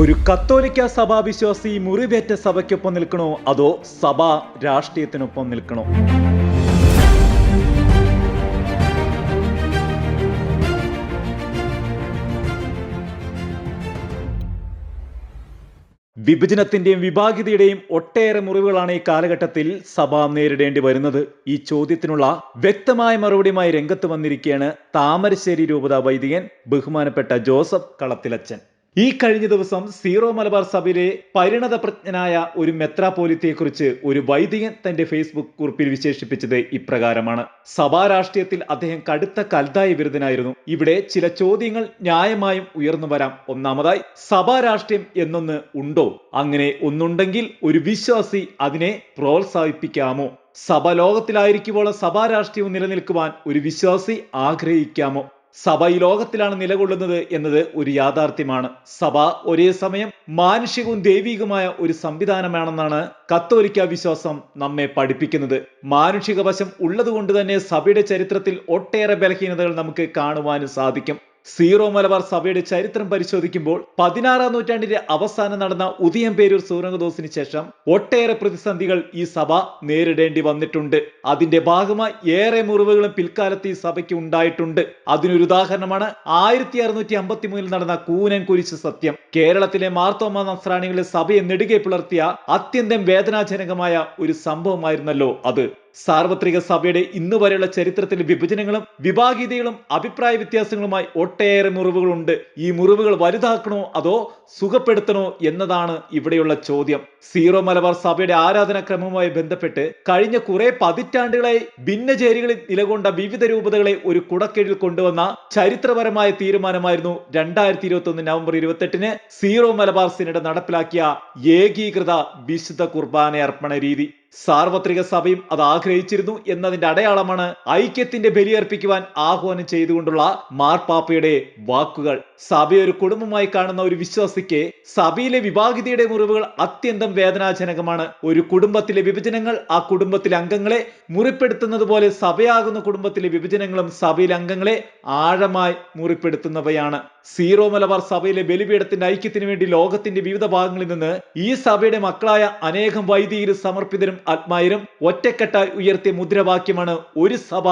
ഒരു കത്തോലിക്ക സഭാ വിശ്വാസി മുറിവേറ്റ സഭയ്ക്കൊപ്പം നിൽക്കണോ? അതോ സഭ രാഷ്ട്രീയത്തിനൊപ്പം നിൽക്കണോ? വിഭജനത്തിന്റെയും വിഭാഗിതയുടെയും ഒട്ടേറെ മുറിവുകളാണ് ഈ കാലഘട്ടത്തിൽ സഭ നേരിടേണ്ടി വരുന്നത്. ഈ ചോദ്യത്തിനുള്ള വ്യക്തമായ മറുപടിയുമായി രംഗത്ത് വന്നിരിക്കുകയാണ് താമരശ്ശേരി രൂപത വൈദികൻ ബഹുമാനപ്പെട്ട ജോസഫ് കളത്തിലച്ചൻ. ഈ കഴിഞ്ഞ ദിവസം സീറോ മലബാർ സഭയിലെ പരിണതപ്രജ്ഞനായ ഒരു മെത്രാപോലിത്തയെക്കുറിച്ച് ഒരു വൈദികൻ തന്റെ ഫേസ്ബുക്ക് കുറിപ്പിൽ വിശേഷിപ്പിച്ചത് ഇപ്രകാരമാണ്. സഭാ രാഷ്ട്രീയത്തിൽ അദ്ദേഹം കടുത്ത കൽതായ വിരുദ്ധനായിരുന്നു. ഇവിടെ ചില ചോദ്യങ്ങൾ ന്യായമായും ഉയർന്നു വരാം. ഒന്നാമതായി സഭാ രാഷ്ട്രീയം എന്നൊന്ന് ഉണ്ടോ? അങ്ങനെ ഒന്നുണ്ടെങ്കിൽ ഒരു വിശ്വാസി അതിനെ പ്രോത്സാഹിപ്പിക്കാമോ? സഭ ലോകത്തിലായിരിക്കുമ്പോൾ സഭാ രാഷ്ട്രീയവും നിലനിൽക്കുവാൻ ഒരു വിശ്വാസി ആഗ്രഹിക്കാമോ? സഭ ഈ ലോകത്തിലാണ് നിലകൊള്ളുന്നത് എന്നത് ഒരു യാഥാർത്ഥ്യമാണ്. സഭ ഒരേ സമയം മാനുഷികവും ദൈവികമായ ഒരു സംവിധാനമാണെന്നാണ് കത്തോലിക്ക വിശ്വാസം നമ്മെ പഠിപ്പിക്കുന്നത്. മാനുഷിക വശം ഉള്ളതുകൊണ്ട് തന്നെ സഭയുടെ ചരിത്രത്തിൽ ഒട്ടേറെ ബലഹീനതകൾ നമുക്ക് കാണുവാനും സാധിക്കും. സീറോ മലബാർ സഭയുടെ ചരിത്രം പരിശോധിക്കുമ്പോൾ പതിനാറാം നൂറ്റാണ്ടിന്റെ അവസാനം നടന്ന ഉദയംപേരൂർ സൂരംഗദോസിന് ശേഷം ഒട്ടേറെ പ്രതിസന്ധികൾ ഈ സഭ നേരിടേണ്ടി വന്നിട്ടുണ്ട്. അതിന്റെ ഭാഗമായി ഏറെ മുറിവുകളും പിൽക്കാലത്ത് ഈ സഭയ്ക്ക് ഉണ്ടായിട്ടുണ്ട്. അതിനൊരു ഉദാഹരണമാണ് ആയിരത്തി അറുന്നൂറ്റി അമ്പത്തി മൂന്നിൽ നടന്ന കൂനൻ കുരിശ് സത്യം. കേരളത്തിലെ മാർത്തോമ നസ്രാണികളെ സഭയെ നെടുകെ പുലർത്തിയ അത്യന്തം വേദനാജനകമായ ഒരു സംഭവമായിരുന്നല്ലോ അത്. സാർവത്രിക സഭയുടെ ഇന്ന് വരെയുള്ള ചരിത്രത്തിലെ വിഭജനങ്ങളും വിഭാഗീയതകളും അഭിപ്രായ വ്യത്യാസങ്ങളുമായി ഒട്ടേറെ മുറിവുകളുണ്ട്. ഈ മുറിവുകൾ വലുതാക്കണോ അതോ സുഖപ്പെടുത്തണോ എന്നതാണ് ഇവിടെയുള്ള ചോദ്യം. സീറോ മലബാർ സഭയുടെ ആരാധനാക്രമവുമായി ബന്ധപ്പെട്ട് കഴിഞ്ഞ കുറെ പതിറ്റാണ്ടുകളായി ഭിന്നചേരികളിൽ നിലകൊണ്ട വിവിധ രൂപതകളെ ഒരു കുടക്കീഴിൽ കൊണ്ടുവന്ന ചരിത്രപരമായ തീരുമാനമായിരുന്നു രണ്ടായിരത്തി ഇരുപത്തി ഒന്ന് നവംബർ ഇരുപത്തെട്ടിന് സീറോ മലബാർ സിനഡ് നടപ്പിലാക്കിയ ഏകീകൃത വിശുദ്ധ കുർബാന അർപ്പണ രീതി. സാർവത്രിക സഭയും അത് ആഗ്രഹിച്ചിരുന്നു എന്നതിന്റെ അടയാളമാണ് ഐക്യത്തിന്റെ ബലിയർപ്പിക്കുവാൻ ആഹ്വാനം ചെയ്തുകൊണ്ടുള്ള മാർപ്പാപ്പയുടെ വാക്കുകൾ. സഭയെ ഒരു കുടുംബമായി കാണുന്ന ഒരു വിശ്വാസിക്ക് സഭയിലെ വിഭാഗിതയുടെ മുറിവുകൾ അത്യന്തം വേദനാജനകമാണ്. ഒരു കുടുംബത്തിലെ വിഭജനങ്ങൾ ആ കുടുംബത്തിലെ അംഗങ്ങളെ മുറിപ്പെടുത്തുന്നത് പോലെ സഭയാകുന്ന കുടുംബത്തിലെ വിഭജനങ്ങളും സഭയിലെ അംഗങ്ങളെ ആഴമായി മുറിപ്പെടുത്തുന്നവയാണ്. സീറോ മലബാർ സഭയിലെ ബലിപീഠത്തിന്റെ ഐക്യത്തിന് വേണ്ടി ലോകത്തിന്റെ വിവിധ ഭാഗങ്ങളിൽ നിന്ന് ഈ സഭയുടെ മക്കളായ അനേകം വൈദികരും സമർപ്പിതരും ആത്മായരും ഒറ്റക്കെട്ടായി ഉയർത്തിയ മുദ്രാവാക്യമാണ് ഒരു സഭ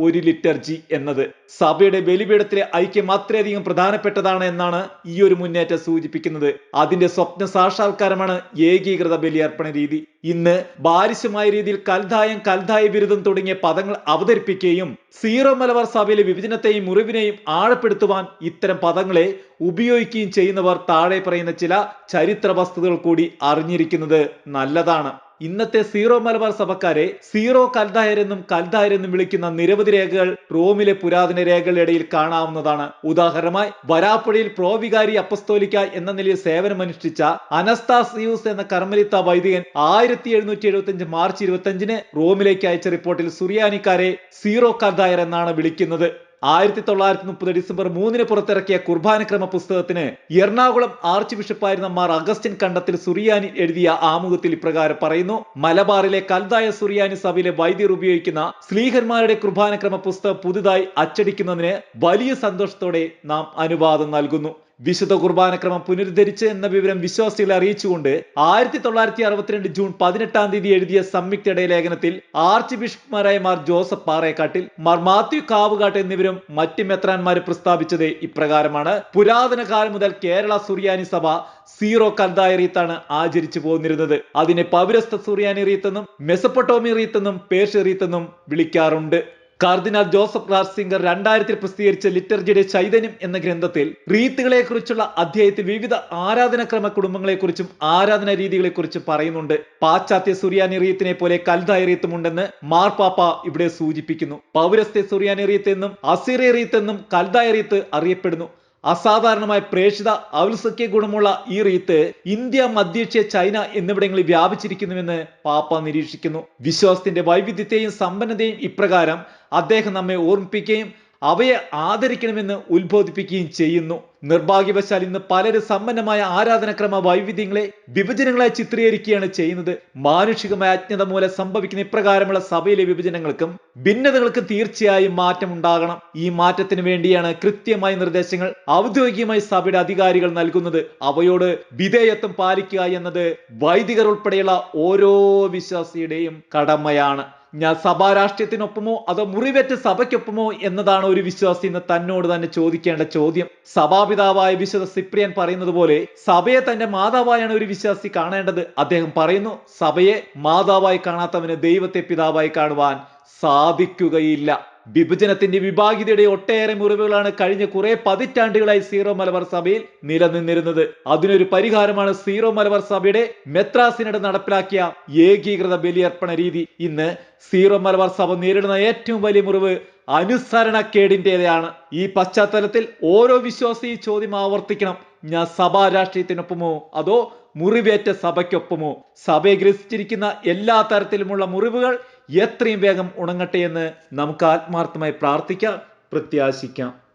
ഒരു ലിറ്റർജി എന്നത്. സഭയുടെ ബലിപീഠത്തിലെ ഐക്യം അത്രയധികം പ്രധാനപ്പെട്ടതാണ് എന്നാണ് ഈ ഒരു മുന്നേറ്റം സൂചിപ്പിക്കുന്നത്. അതിന്റെ സ്വപ്ന സാക്ഷാത്കാരമാണ് ഏകീകൃത ബലിയർപ്പണ രീതി. ഇന്ന് ബാരിശമായ രീതിയിൽ കൽതായം കൽതായ ബിരുദം തുടങ്ങിയ പദങ്ങൾ അവതരിപ്പിക്കുകയും സീറോ മലബാർ സഭയിലെ വിഭജനത്തെയും മുറിവിനെയും ആഴപ്പെടുത്തുവാൻ ഇത്തരം പദങ്ങളെ ഉപയോഗിക്കുകയും ചെയ്യുന്നവർ താഴെ പറയുന്ന ചില ചരിത്ര വസ്തുതകൾ കൂടി അറിഞ്ഞിരിക്കുന്നത് നല്ലതാണ്. ഇന്നത്തെ സീറോ മലബാർ സഭക്കാരെ സീറോ കൽദായരെന്നും കൽദായരെന്നും വിളിക്കുന്ന നിരവധി രേഖകൾ റോമിലെ പുരാതന രേഖകളുടെ ഇടയിൽ കാണാവുന്നതാണ്. ഉദാഹരണമായി വരാപ്പുഴയിൽ പ്രോവികാരി അപ്പസ്തോലിക്ക എന്ന നിലയിൽ സേവനമനുഷ്ഠിച്ച അനസ്താസിയൂസ് എന്ന കർമ്മലിത്ത വൈദികൻ ആയിരത്തി എഴുന്നൂറ്റി എഴുപത്തി അഞ്ച് മാർച്ച് ഇരുപത്തി അഞ്ചിന് റോമിലേക്ക് അയച്ച റിപ്പോർട്ടിൽ സുറിയാനിക്കാരെ സീറോ കൽദായർ എന്നാണ് വിളിക്കുന്നത്. ആയിരത്തി തൊള്ളായിരത്തി മുപ്പത് ഡിസംബർ മൂന്നിന് പുറത്തിറക്കിയ കുർബാനക്രമ പുസ്തകത്തിന് എറണാകുളം ആർച്ച് ബിഷപ്പായിരുന്ന മാർ അഗസ്റ്റിൻ കണ്ടത്തിൽ സുറിയാനി എഴുതിയ ആമുഖത്തിൽ ഇപ്രകാരം പറയുന്നു മലബാറിലെ കൽതായ സുറിയാനി സഭയിലെ വൈദ്യർ ഉപയോഗിക്കുന്ന സ്ലീഹന്മാരുടെ കുർബാനക്രമ പുസ്തകം പുതുതായി അച്ചടിക്കുന്നതിന് വലിയ സന്തോഷത്തോടെ നാം അനുവാദം നൽകുന്നു. വിശുദ്ധ കുർബാനക്രമം പുനരുദ്ധരിച്ച് എന്ന വിവരം വിശ്വാസികളെ അറിയിച്ചുകൊണ്ട് ആയിരത്തി തൊള്ളായിരത്തി അറുപത്തിരണ്ട് ജൂൺ പതിനെട്ടാം തീയതി എഴുതിയ സംയുക്ത ഇടയലേഖനത്തിൽ ആർച്ച് ബിഷപ്പ്മാരായ മാർ ജോസഫ് പാറേക്കാട്ടിൽ മാർ മാത്യു കാവുകാട്ട് എന്നിവരും മറ്റ് മെത്രാന്മാര് പ്രസ്താവിച്ചത് ഇപ്രകാരമാണ്. പുരാതന കാലം മുതൽ കേരള സുറിയാനി സഭ സീറോ കൽദായ റീത്താണ് ആചരിച്ചു പോന്നിരുന്നത്. അതിനെ പൗരസ്ത സുറിയാനി റീത്തെന്നും മെസപ്പൊട്ടോമി റീത്തെന്നും പേർഷ്യ റീത്തെന്നും വിളിക്കാറുണ്ട്. കാർദിനാൾ ജോസഫ് റാർസിംഗർ രണ്ടായിരത്തിൽ പ്രസിദ്ധീകരിച്ച ലിറ്റർജിയുടെ ചൈതന്യം എന്ന ഗ്രന്ഥത്തിൽ റീത്തുകളെ കുറിച്ചുള്ള അധ്യായത്തിൽ വിവിധ ആരാധനാക്രമ കുടുംബങ്ങളെക്കുറിച്ചും ആരാധന രീതികളെക്കുറിച്ചും പറയുന്നുണ്ട്. പാശ്ചാത്യ സുറിയാനി റീത്തിനെ പോലെ കൽദായ റീത്തും ഉണ്ടെന്ന് മാർപ്പാപ്പ ഇവിടെ സൂചിപ്പിക്കുന്നു. പൗരസ്ത്യ സുറിയാനി റീത്ത് എന്നും അസീറിയ റീത്ത് എന്നും കൽദായ റീത്ത് അറിയപ്പെടുന്നു. അസാധാരണമായ പ്രേക്ഷിത ഔത്സഖ്യ ഗുണമുള്ള ഈ റീത്ത് ഇന്ത്യ മധ്യേഷ്യ ചൈന എന്നിവിടങ്ങളിൽ വ്യാപിച്ചിരിക്കുന്നുവെന്ന് പാപ്പ നിരീക്ഷിക്കുന്നു. വിശ്വാസത്തിന്റെ വൈവിധ്യത്തെയും സമ്പന്നതയും ഇപ്രകാരം അദ്ദേഹം നമ്മെ ഓർമ്മിപ്പിക്കുകയും അവയെ ആദരിക്കണമെന്ന് ഉത്ബോധിപ്പിക്കുകയും ചെയ്യുന്നു. നിർഭാഗ്യവശാൽ ഇന്ന് പലരും സമ്പന്നമായ ആരാധനക്രമ വൈവിധ്യങ്ങളെ വിഭജനങ്ങളായി ചിത്രീകരിക്കുകയാണ് ചെയ്യുന്നത്. മാനുഷികമായ അജ്ഞത മൂലം സംഭവിക്കുന്ന ഇപ്രകാരമുള്ള സഭയിലെ വിഭജനങ്ങൾക്കും ഭിന്നതകൾക്കും തീർച്ചയായും മാറ്റം ഉണ്ടാകണം. ഈ മാറ്റത്തിന് വേണ്ടിയാണ് കൃത്യമായ നിർദ്ദേശങ്ങൾ ഔദ്യോഗികമായി സഭയുടെ അധികാരികൾ നൽകുന്നത്. അവയോട് വിധേയത്വം പാലിക്കുക എന്നത് വൈദികർ ഉൾപ്പെടെയുള്ള ഓരോ വിശ്വാസിയുടെയും കടമയാണ്. ഞാൻ സഭാ രാഷ്ട്രീയത്തിനൊപ്പമോ അതോ മുറിവേറ്റ സഭയ്ക്കൊപ്പമോ എന്നതാണ് ഒരു വിശ്വാസി ഇന്ന് തന്നോട് തന്നെ ചോദിക്കേണ്ട ചോദ്യം. സഭാപിതാവായ വിശുദ്ധ സിപ്രിയൻ പറയുന്നത് പോലെ സഭയെ തന്റെ മാതാവായാണ് ഒരു വിശ്വാസി കാണേണ്ടത്. അദ്ദേഹം പറയുന്നു സഭയെ മാതാവായി കാണാത്തവന് ദൈവത്തെ പിതാവായി കാണുവാൻ സാധിക്കുകയില്ല. വിഭജനത്തിന്റെ വിഭാഗീയതയുടെ ഒട്ടേറെ മുറിവുകളാണ് കഴിഞ്ഞ കുറെ പതിറ്റാണ്ടുകളായി സീറോ മലബാർ സഭയിൽ നിലനിന്നിരുന്നത്. അതിനൊരു പരിഹാരമാണ് സീറോ മലബാർ സഭയുടെ മെത്രാസിനട് നടപ്പിലാക്കിയ ഏകീകൃത ബലിയർപ്പണ രീതി. ഇന്ന് സീറോ മലബാർ സഭ നേരിടുന്ന ഏറ്റവും വലിയ മുറിവ് അനുസരണക്കേടിന്റെതാണ് ഈ പശ്ചാത്തലത്തിൽ ഓരോ വിശ്വാസി ചോദ്യം ആവർത്തിക്കണം. ഞാൻ സഭാ രാഷ്ട്രീയത്തിനൊപ്പമോ അതോ മുറിവേറ്റ സഭയ്ക്കൊപ്പമോ? സഭയെ ഗ്രസിച്ചിരിക്കുന്ന എല്ലാ തരത്തിലുമുള്ള മുറിവുകൾ എത്രയും വേഗം ഉണങ്ങട്ടെ എന്ന് നമുക്ക് ആത്മാർത്ഥമായി പ്രാർത്ഥിക്കാം പ്രത്യാശിക്കാം.